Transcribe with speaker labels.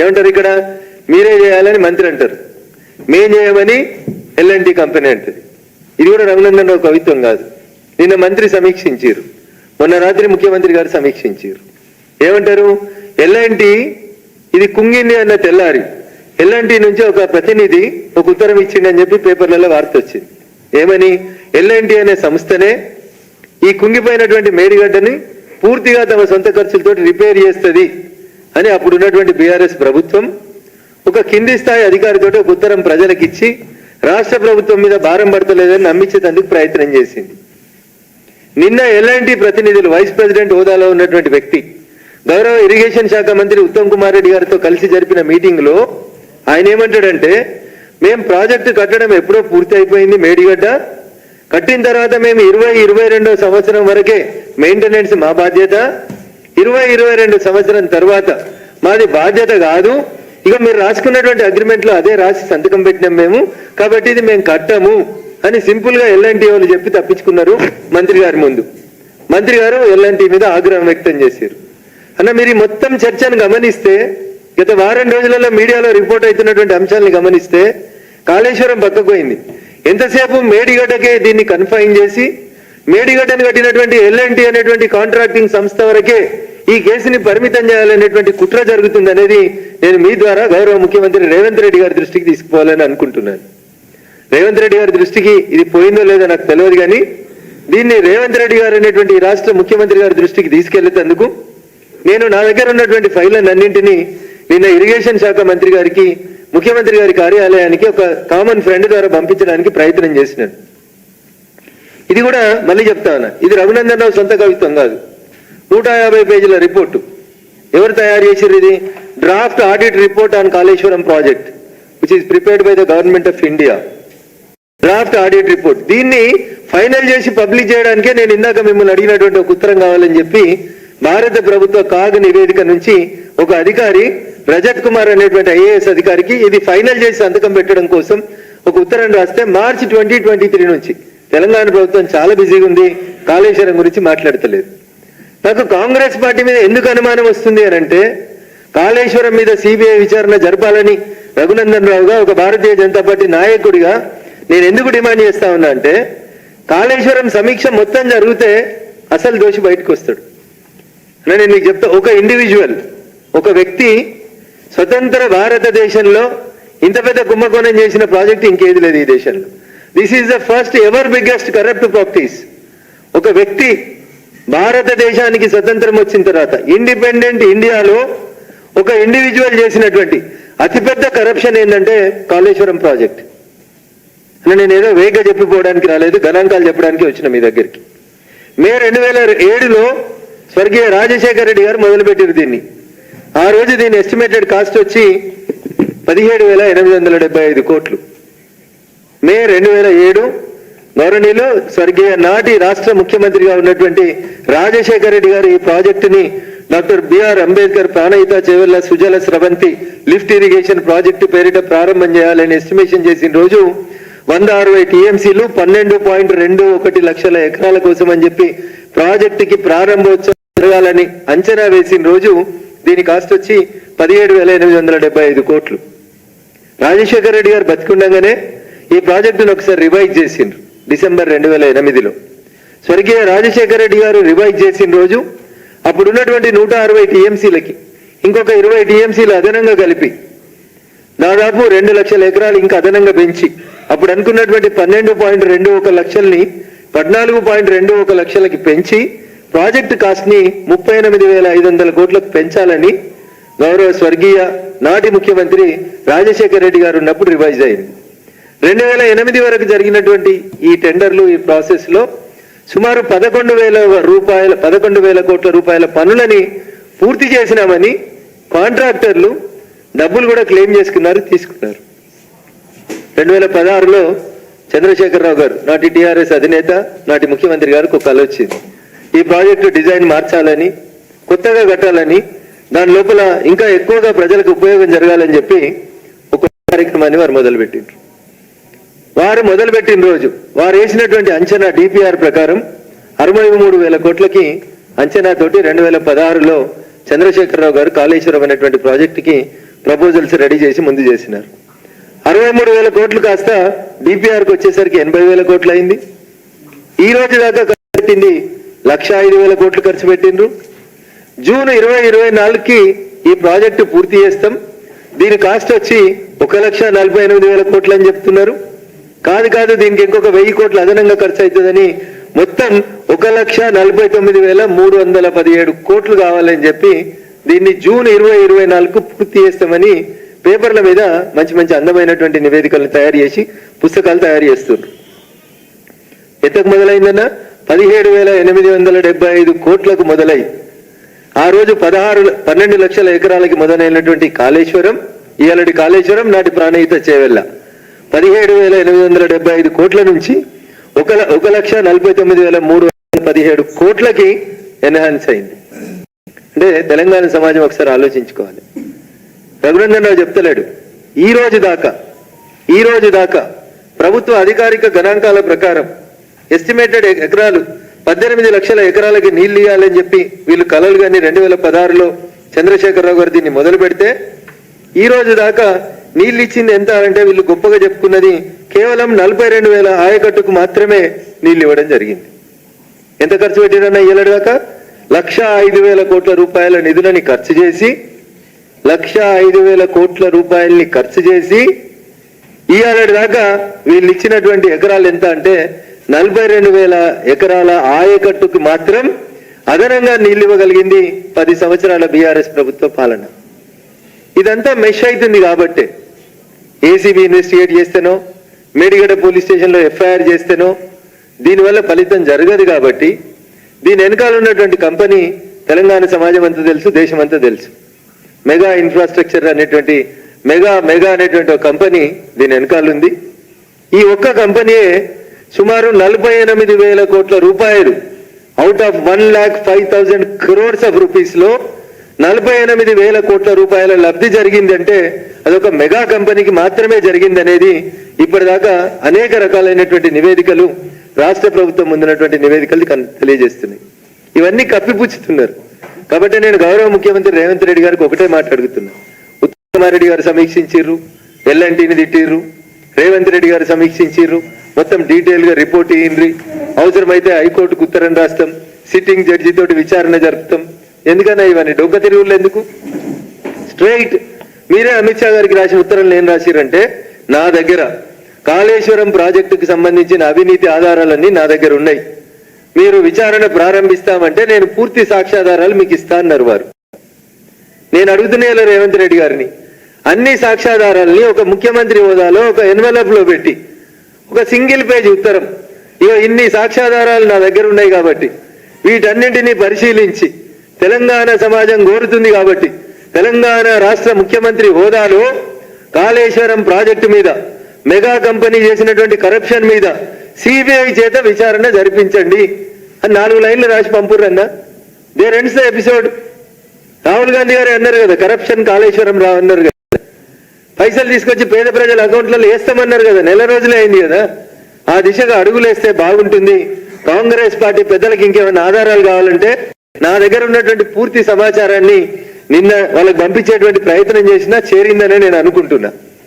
Speaker 1: ఏమంటారు ఇక్కడ? మీరే చేయాలని మంత్రి అంటారు. మేం చేయమని ఎల్ఎన్టీ కంపెనీ అంటది. ఇది కూడా రఘునందన్ రావు కవిత్వం కాదు. నిన్న మంత్రి సమీక్షించారు మొన్న రాత్రి ముఖ్యమంత్రి గారు సమీక్షించారు ఏమంటారు? ఎల్ఎన్టీ ఇది కుంగింది అన్న తెల్లారి. ఎల్ఎన్టీ నుంచి ఒక ప్రతినిధి ఒక ఉత్తరం ఇచ్చిండని చెప్పి పేపర్లలో వార్త వచ్చింది. ఏమని? ఎల్ఎన్టీ అనే సంస్థనే ఈ కుంగిపోయినటువంటి మేడిగడ్డని పూర్తిగా తమ సొంత ఖర్చులతో రిపేర్ చేస్తుంది. అని అప్పుడు ఉన్నటువంటి బీఆర్ఎస్ ప్రభుత్వం ఒక కింది స్థాయి అధికారితో ఒక ఉత్తరం ప్రజలకిచ్చి రాష్ట్ర ప్రభుత్వం మీద భారం పడతలేదని నమ్మించేందుకు ప్రయత్నం చేసింది. నిన్న ఎల్ఎన్టీ ప్రతినిధులు వైస్ ప్రెసిడెంట్ హోదాలో ఉన్నటువంటి వ్యక్తి గౌరవ ఇరిగేషన్ శాఖ మంత్రి ఉత్తమ్ కుమార్ రెడ్డి గారితో కలిసి జరిపిన మీటింగ్లో ఆయన ఏమంటాడంటే మేం ప్రాజెక్టు కట్టడం ఎప్పుడో పూర్తి అయిపోయింది మేడిగడ్డ. కట్టిన తర్వాత మేము ఇరవై ఇరవై సంవత్సరం వరకే మెయింటెనెన్స్ మా బాధ్యత. ఇరవై ఇరవై రెండు సంవత్సరం తర్వాత మాది బాధ్యత కాదు. ఇక మీరు రాసుకున్నటువంటి అగ్రిమెంట్లో అదే రాసి సంతకం పెట్టినాం మేము. కాబట్టి ఇది మేము కట్టము అని సింపుల్గా ఎల్ఎన్టీ వాళ్ళు చెప్పి తప్పించుకున్నారు మంత్రి గారి ముందు. మంత్రి గారు ఎల్ఎన్టీ మీద ఆగ్రహం వ్యక్తం చేశారు. అన్న మీరు ఈ మొత్తం చర్చను గమనిస్తే గత వారం రోజులలో మీడియాలో రిపోర్ట్ అవుతున్నటువంటి అంశాలను గమనిస్తే కాళేశ్వరం పక్కకు పోయింది. ఎంతసేపు మేడిగడ్డకే దీన్ని కన్ఫైన్ చేసి మేడిగడ్డను కట్టినటువంటి ఎల్ఎన్టీ అనేటువంటి కాంట్రాక్టింగ్ సంస్థ వరకే ఈ కేసుని పరిమితం చేయాలనేటువంటి కుట్ర జరుగుతుంది అనేది నేను మీ ద్వారా గౌరవ ముఖ్యమంత్రి రేవంత్ రెడ్డి గారి దృష్టికి తీసుకుపోవాలని అనుకుంటున్నాను. రేవంత్ రెడ్డి గారి దృష్టికి ఇది పోయిందో లేదో నాకు తెలియదు కానీ దీన్ని రేవంత్ రెడ్డి గారు అనేటువంటి రాష్ట్ర ముఖ్యమంత్రి గారి దృష్టికి తీసుకెళ్ళేందుకు నేను నా దగ్గర ఉన్నటువంటి ఫైళ్ళను అన్నింటినీ నిన్న ఇరిగేషన్ శాఖ మంత్రి గారికి ముఖ్యమంత్రి గారి కార్యాలయానికి ఒక కామన్ ఫ్రెండ్ ద్వారా పంపించడానికి ప్రయత్నం చేసినాను. ఇది కూడా మళ్ళీ చెప్తా ఉన్నా. ఇది రఘునందన్ రావు సొంత కవిత్వం కాదు. నూట యాభై పేజీల రిపోర్టు. ఎవరు తయారు చేసారు ఇది? Draft audit report on Kaleshwaram project which is prepared by the government of India draft audit report. దీన్ని ఫైనల్ చేసి పబ్లిష్ చేయడానికే నేను ఇందాక మిమ్మల్ని అడిగినటువంటి ఒక ఉత్తరం కావాలని చెప్పి భారత ప్రభుత్వ కాగ్ నివేదిక నుంచి ఒక అధికారి రజత్ కుమార్ అనేటువంటి ఐఏఎస్ అధికారికి ఇది ఫైనల్ చేసి సంతకం పెట్టడం కోసం ఒక ఉత్తరం రాస్తే మార్చి ట్వంటీ ట్వంటీ త్రీ నుంచి. తెలంగాణ ప్రభుత్వం చాలా బిజీగా ఉంది. కాళేశ్వరం గురించి మాట్లాడతలేదు. నాకు కాంగ్రెస్ పార్టీ మీద ఎందుకు అనుమానం వస్తుంది అని అంటే కాళేశ్వరం మీద సిబిఐ విచారణ జరపాలని రఘునందన్ రావుగా ఒక భారతీయ జనతా పార్టీ నాయకుడిగా నేను ఎందుకు డిమాండ్ చేస్తా ఉన్నా అంటే కాళేశ్వరం సమీక్ష మొత్తం జరిగితే అసలు దోషి బయటకు వస్తాడు. అని నేను మీకు చెప్తా ఒక ఇండివిజువల్ ఒక వ్యక్తి స్వతంత్ర భారతదేశంలో ఇంత పెద్ద కుంభకోణం చేసిన ప్రాజెక్ట్ ఇంకేది లేదు ఈ దేశంలో. This is the first ever biggest corrupt practice ఒక వ్యక్తి భారతదేశానికి స్వతంత్రం వచ్చిన తర్వాత ఇండిపెండెంట్ ఇండియాలో ఒక ఇండివిజువల్ చేసినటువంటి అతిపెద్ద కరప్షన్ ఏంటంటే కాళేశ్వరం ప్రాజెక్ట్. అని నేను ఏదో వేగ చెప్పిపోవడానికి రాలేదు గణాంకాలు చెప్పడానికి వచ్చిన మీ దగ్గరికి. మే రెండు వేల ఏడులో స్వర్గీయ రాజశేఖర రెడ్డి గారు మొదలుపెట్టారు దీన్ని. ఆ రోజు దీని ఎస్టిమేటెడ్ కాస్ట్ వచ్చి పదిహేడు వేల ఎనిమిది వందల డెబ్బై ఐదు కోట్లు. మే రెండు వేల ఏడు గౌరవనీయులు స్వర్గీయ నాటి రాష్ట్ర ముఖ్యమంత్రిగా ఉన్నటువంటి రాజశేఖర రెడ్డి గారు ఈ ప్రాజెక్టుని doctor B R Ambedkar Pranahita Chevella Sujala Sravanthi lift irrigation project పేరిట ప్రారంభం చేయాలని ఎస్టిమేషన్ చేసిన రోజు వంద అరవై టీఎంసీలు పన్నెండు పాయింట్ రెండు ఒకటి లక్షల ఎకరాల కోసం అని చెప్పి ప్రాజెక్టుకి ప్రారంభోత్సవం జరగాలని అంచనా వేసిన రోజు దీని కాస్ట్ వచ్చి పదిహేడు వేల ఎనిమిది వందల డెబ్బై ఐదు కోట్లు. రాజశేఖర రెడ్డి గారు బతికుండగానే ఈ ప్రాజెక్టును ఒకసారి రివైజ్ చేసిండ్రు. డిసెంబర్ రెండు వేల ఎనిమిదిలో. స్వర్గీయ రాజశేఖర రెడ్డి గారు రివైజ్ చేసిన రోజు అప్పుడు ఉన్నటువంటి నూట అరవై టీఎంసీలకి ఇంకొక ఇరవై టీఎంసీలు అదనంగా కలిపి దాదాపు రెండు లక్షల ఎకరాలు ఇంకా అదనంగా పెంచి అప్పుడు అనుకున్నటువంటి పన్నెండు పాయింట్ రెండు ఒక లక్షల్ని పద్నాలుగు పాయింట్ రెండు ఒక లక్షలకి పెంచి ప్రాజెక్టు కాస్ట్ని ముప్పై ఎనిమిది వేల ఐదు వందల కోట్లకు పెంచాలని గౌరవ స్వర్గీయ నాటి ముఖ్యమంత్రి రాజశేఖర రెడ్డి గారు ఉన్నప్పుడు రివైజ్ అయింది. రెండు వేల ఎనిమిది వరకు జరిగినటువంటి ఈ టెండర్లు ఈ ప్రాసెస్లో సుమారు పదకొండు వేల రూపాయల పదకొండు వేల కోట్ల రూపాయల పనులని పూర్తి చేసినామని కాంట్రాక్టర్లు డబ్బులు కూడా క్లెయిమ్ చేసుకున్నారు తీసుకున్నారు. రెండు వేల పదహారులో చంద్రశేఖరరావు గారు నాటి టిఆర్ఎస్ అధినేత నాటి ముఖ్యమంత్రి గారికి ఒక కల వచ్చింది. ఈ ప్రాజెక్టు డిజైన్ మార్చాలని కొత్తగా కట్టాలని దాని లోపల ఇంకా ఎక్కువగా ప్రజలకు ఉపయోగం జరగాలని చెప్పి ఒక కార్యక్రమాన్ని వారు మొదలుపెట్టిండ్రు. వారు మొదలుపెట్టిన రోజు వారు వేసినటువంటి అంచనా డిపిఆర్ ప్రకారం అరవై మూడు వేల కోట్లకి అంచనా తోటి రెండు వేల పదహారులో చంద్రశేఖరరావు గారు కాళేశ్వరం అనేటువంటి ప్రాజెక్టుకి ప్రపోజల్స్ రెడీ చేసి ముందు చేసినారు. అరవై మూడు వేల కోట్లు కాస్త డిపిఆర్కి వచ్చేసరికి ఎనభై వేల కోట్లు అయింది. ఈ రోజు దాకా ఖర్చు పెట్టింది లక్ష ఐదు వేల కోట్లు ఖర్చు పెట్టిండ్రు. జూన్ ఇరవై ఇరవై నాలుగుకి ఈ ప్రాజెక్టు పూర్తి చేస్తాం. దీని కాస్ట్ వచ్చి ఒక లక్ష నలభై ఎనిమిది వేల కోట్లు అని చెప్తున్నారు. కాదు కాదు దీనికి ఇంకొక వెయ్యి కోట్లు అదనంగా ఖర్చు అవుతుందని మొత్తం ఒక లక్ష నలభై తొమ్మిది వేల మూడు వందల పదిహేడు కోట్లు కావాలని చెప్పి దీన్ని జూన్ ఇరవై ఇరవై నాలుగు పూర్తి చేస్తామని పేపర్ల మీద మంచి మంచి అందమైనటువంటి నివేదికలను తయారు చేసి పుస్తకాలు తయారు చేస్తున్నారు. ఎంతకు మొదలైందన్న? పదిహేడు వేల ఎనిమిది వందల డెబ్బై ఐదు కోట్లకు మొదలై ఆ రోజు పదహారు పన్నెండు లక్షల ఎకరాలకి మొదలైనటువంటి కాళేశ్వరం ఇయాలటి కాళేశ్వరం నాటి ప్రాణహిత చేవెళ్ళ. పదిహేడు వేల ఎనిమిది వందల డెబ్బై ఐదు కోట్ల నుంచి ఒక ల- ఒక లక్ష నలభై తొమ్మిది వేల మూడు వందల పదిహేడు కోట్లకి ఎన్హాన్స్ అయింది. అంటే తెలంగాణ సమాజం ఒకసారి ఆలోచించుకోవాలి. రఘునందన్ రావు చెప్తలేడు ఈ రోజు దాకా ఈ రోజు దాకా ప్రభుత్వ అధికారిక గణాంకాల ప్రకారం ఎస్టిమేటెడ్ ఎకరాలు పద్దెనిమిది లక్షల ఎకరాలకి నీళ్ళు ఇవ్వాలని చెప్పి వీళ్ళు కలలు కానీ రెండు వేల పదహారులో చంద్రశేఖరరావు గారు దీన్ని మొదలు పెడితే ఈ రోజు దాకా నీళ్ళు ఇచ్చింది ఎంత అంటే వీళ్ళు గొప్పగా చెప్పుకున్నది కేవలం నలభై రెండు వేల ఆయకట్టుకు మాత్రమే నీళ్ళు ఇవ్వడం జరిగింది. ఎంత ఖర్చు పెట్టారన్న ఏళ్ళ దాకా? లక్ష ఐదు వేల కోట్ల రూపాయల నిధులని ఖర్చు చేసి లక్ష ఐదు వేల కోట్ల రూపాయల్ని ఖర్చు చేసి ఈ దాకా వీళ్ళు ఇచ్చినటువంటి ఎకరాలు ఎంత అంటే నలభై రెండు వేల ఎకరాల ఆయకట్టుకు మాత్రం అదనంగా నీళ్ళు ఇవ్వగలిగింది పది సంవత్సరాల బీఆర్ఎస్ ప్రభుత్వ పాలన. ఇదంతా మెష్ అవుతుంది కాబట్టే. ఏసీబీ ఇన్వెస్టిగేట్ చేస్తేనో మేడిగడ్డ పోలీస్ స్టేషన్లో ఎఫ్ఐఆర్ చేస్తేనో దీనివల్ల ఫలితం జరగదు కాబట్టి దీని వెనకాల ఉన్నటువంటి కంపెనీ తెలంగాణ సమాజం అంతా తెలుసు దేశం అంతా తెలుసు. మెగా ఇన్ఫ్రాస్ట్రక్చర్ అనేటువంటి మెగా మెగా అనేటువంటి ఒక కంపెనీ దీని వెనకాల ఉంది. ఈ ఒక్క కంపెనీయే సుమారు నలభై ఎనిమిది వేల కోట్ల రూపాయలు out of one lakh five thousand crores of రూపీస్లో నలభై ఎనిమిది వేల కోట్ల రూపాయల లబ్ధి జరిగిందంటే అదొక మెగా కంపెనీకి మాత్రమే జరిగింది అనేది ఇప్పటిదాకా అనేక రకాలైనటువంటి నివేదికలు రాష్ట్ర ప్రభుత్వం ముందున్నటువంటి నివేదికలు తెలియజేస్తున్నాయి. ఇవన్నీ కప్పిపుచ్చుతున్నారు. కాబట్టి నేను గౌరవ ముఖ్యమంత్రి రేవంత్ రెడ్డి గారికి ఒకటే మాట్లాడుతున్నా ఉత్తమారెడ్డి గారు సమీక్షించిర్రు ఎల్ఎన్టీని తిట్టిర్రు రేవంత్ రెడ్డి గారు సమీక్షించారు మొత్తం డీటెయిల్గా రిపోర్ట్ ఇయ్యండ్రి. అవసరమైతే హైకోర్టుకు ఉత్తరం రాస్తాం సిట్టింగ్ జడ్జి తోటి విచారణ జరుపుతాం. ఎందుకన్నా ఇవన్నీ డొక్క తిరుగులు ఎందుకు? స్ట్రైట్ మీరే అమిత్ షా గారికి రాసిన ఉత్తరంలో ఏం రాసిరంటే నా దగ్గర కాళేశ్వరం ప్రాజెక్టుకు సంబంధించిన అవినీతి ఆధారాలన్నీ నా దగ్గర ఉన్నాయి. మీరు విచారణ ప్రారంభిస్తామంటే నేను పూర్తి సాక్ష్యాధారాలు మీకు ఇస్తా అన్నారు వారు. నేను అడుగుతున్నా రేవంత్ రెడ్డి గారిని అన్ని సాక్ష్యాధారాలని ఒక ముఖ్యమంత్రి హోదాలో ఒక ఎన్వలప్లో పెట్టి ఒక సింగిల్ పేజ్ ఉత్తరం ఇక ఇన్ని సాక్ష్యాధారాలు నా దగ్గర ఉన్నాయి కాబట్టి వీటన్నింటినీ పరిశీలించి తెలంగాణ సమాజం కోరుతుంది కాబట్టి తెలంగాణ రాష్ట్ర ముఖ్యమంత్రి హోదాలో కాళేశ్వరం ప్రాజెక్టు మీద మెగా కంపెనీ చేసినటువంటి కరప్షన్ మీద సిబిఐ చేత విచారణ జరిపించండి అని నాలుగు లైన్లు రాసి పంపురన్నా there ends the episode Rahul Gandhi గారు అన్నారు కదా కరప్షన్ కాళేశ్వరం రావు అన్నారు కదా. పైసలు తీసుకొచ్చి పేద ప్రజల అకౌంట్లలో వేస్తామన్నారు కదా నెల రోజులే అయింది కదా. ఆ దిశగా అడుగులేస్తే బాగుంటుంది. కాంగ్రెస్ పార్టీ పెద్దలకు ఇంకేమైనా ఆధారాలు కావాలంటే నా దగ్గర ఉన్నటువంటి పూర్తి సమాచారాన్ని నిన్న వాళ్ళకి పంపించేటువంటి ప్రయత్నం చేసినా చేరిందనే నేను అనుకుంటున్నా.